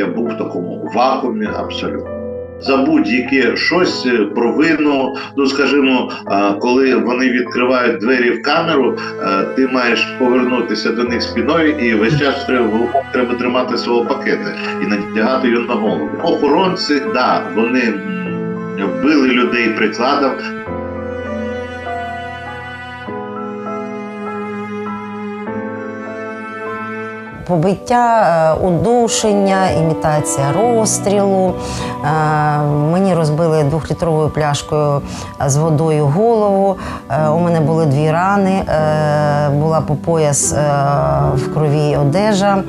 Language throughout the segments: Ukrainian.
Я був в такому вакуумі абсолютно. Забудь яке щось е, провину. Ну скажімо, коли вони відкривають двері в камеру, е, ти маєш повернутися до них спиною, і весь час треба, треба тримати свого пакета і надягати його на голову. Охоронці, да, вони били людей прикладом, Побиття, е, удушення, імітація розстрілу. Е, Мені розбили двохлітровою пляшкою з водою голову. Е, У мене були дві рани, е, була по пояс е, в крові одежа,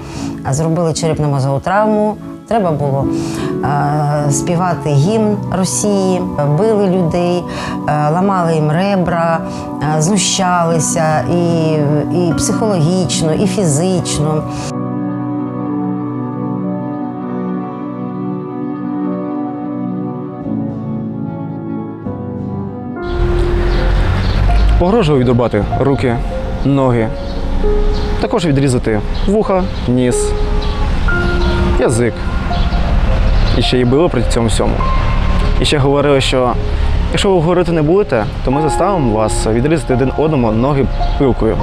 зробили черепно-мозгову травму. Треба було е, співати гімн Росії, били людей, е, ламали їм ребра, е, знущалися і, і психологічно, і фізично. Погрожував відрубати руки, ноги, також відрізати вуха, ніс, язик. І ще й били при цьому всьому. І ще говорили, що якщо ви говорити не будете, то ми заставимо вас відрізати один одному ноги пилкою.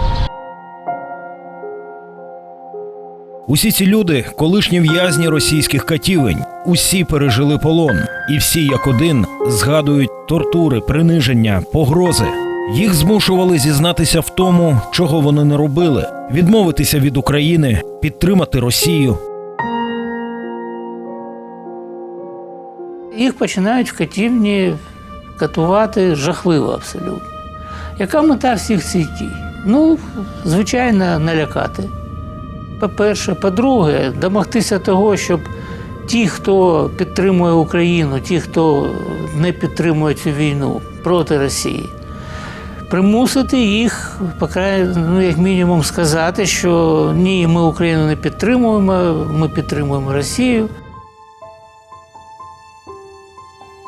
Усі ці люди колишні в'язні російських катівень. Усі пережили полон, і всі як один згадують тортури, приниження, погрози. Їх змушували зізнатися в тому, чого вони не робили, відмовитися від України, підтримати Росію. Їх починають в катівні катувати жахливо абсолютно. Яка мета всіх цих дій? Ну, звичайно, налякати. По-перше, по-друге, домогтися того, щоб ті, хто підтримує Україну, ті, хто не підтримує цю війну проти Росії, примусити їх, ну, як мінімум, сказати, що ні, ми Україну не підтримуємо, ми підтримуємо Росію.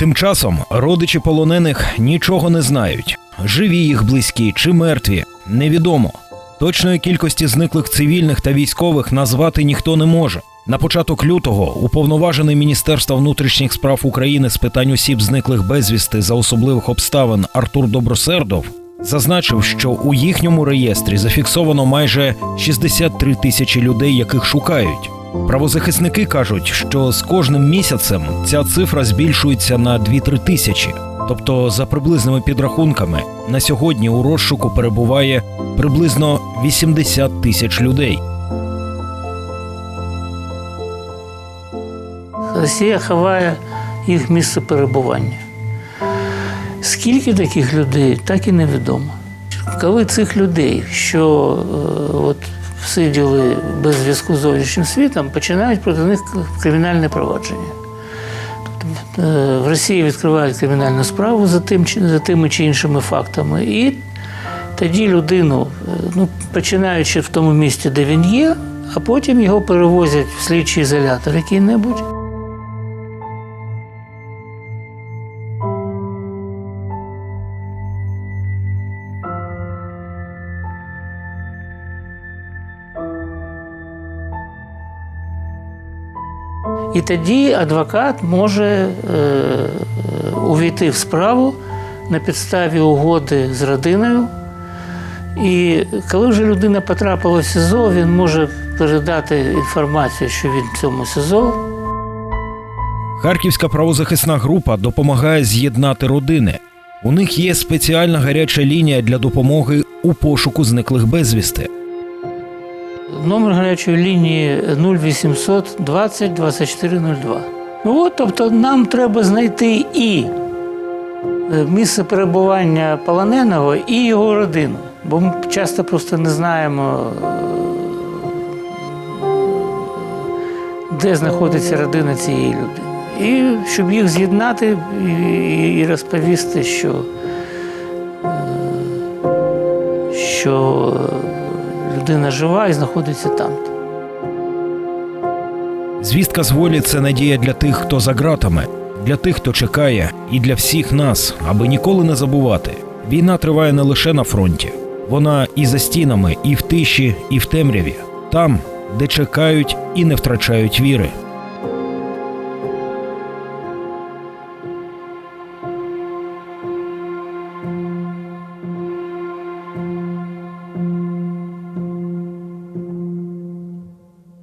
Тим часом родичі полонених нічого не знають. Живі їх близькі чи мертві невідомо. Точної кількості зниклих цивільних та військових назвати ніхто не може. На початок лютого уповноважений Міністерства внутрішніх справ України з питань осіб зниклих безвісти за особливих обставин Артур Добросердов зазначив, що у їхньому реєстрі зафіксовано майже 63 тисячі людей, яких шукають. Правозахисники кажуть, що з кожним місяцем ця цифра збільшується на 2-3 тисячі. Тобто, за приблизними підрахунками, на сьогодні у розшуку перебуває приблизно 80 тисяч людей. Росія ховає їх місце перебування. Скільки таких людей, так і невідомо. Коли цих людей, що е, от, сиділи без зв'язку з зовнішнім світом, починають проти них кримінальне провадження. Тобто, е, в Росії відкривають кримінальну справу за, тим, за тими чи іншими фактами. І тоді людину, е, ну, починаючи в тому місці, де він є, а потім його перевозять в слідчий ізолятор який-небудь. І тоді адвокат може е, увійти в справу на підставі угоди з родиною. І коли вже людина потрапила в СІЗО, він може передати інформацію, що він в цьому СІЗО. Харківська правозахисна група допомагає з'єднати родини. У них є спеціальна гаряча лінія для допомоги у пошуку зниклих безвісти. Номер гарячої лінії 0800 20 2402. Ну от, тобто нам треба знайти і е, місце перебування полоненого, і його родину. Бо ми часто просто не знаємо, е, де знаходиться родина цієї людини. І щоб їх з'єднати і, розповісти, що, е, що людина жива і знаходиться там. Звістка з волі це надія для тих, хто за ґратами, для тих, хто чекає, і для всіх нас, аби ніколи не забувати. Війна триває не лише на фронті, вона і за стінами, і в тиші, і в темряві, там, де чекають і не втрачають віри.